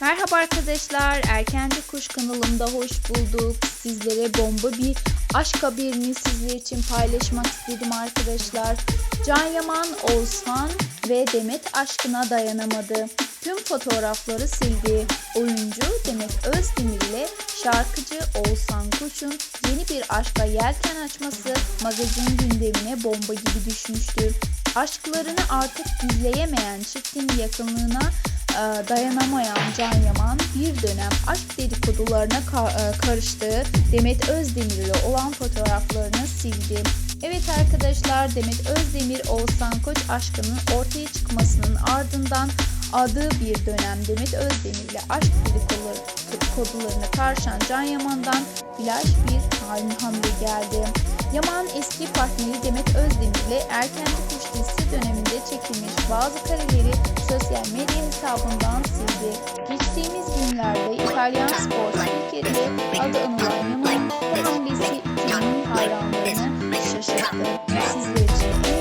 Merhaba arkadaşlar, Erkenci Kuş kanalımda hoş bulduk. Sizlere bomba bir aşk haberini sizler için paylaşmak istedim arkadaşlar. Can Yaman, Oğuzhan ve Demet aşkına dayanamadı. Tüm fotoğrafları sildi. Oyuncu Demet Özdemir ile şarkıcı Oğuzhan Koç'un yeni bir aşka yelken açması magazin gündemine bomba gibi düşmüştü. Aşklarını artık gizleyemeyen çiftin yakınlığına dayanamayan Can Yaman bir dönem aşk dedikodularına e, karıştığı Demet Özdemir ile olan fotoğraflarını sildi. Evet arkadaşlar Demet Özdemir Oğuzhan Koç aşkının ortaya çıkmasının ardından adı bir dönem Demet Özdemir ile aşk dedikodularına karşılan Can Yaman'dan flash bir hamle geldi. Yaman eski partneri Demet Özdemir ile Erkenci Kuş dizisi bazı kareleri sosyal medya hesabından sildi. Geçtiğimiz günlerde İtalyan spor spikeriyle adı anılan Yaman'ın bu hamlesi ünlü hayranlarını şaşırttı.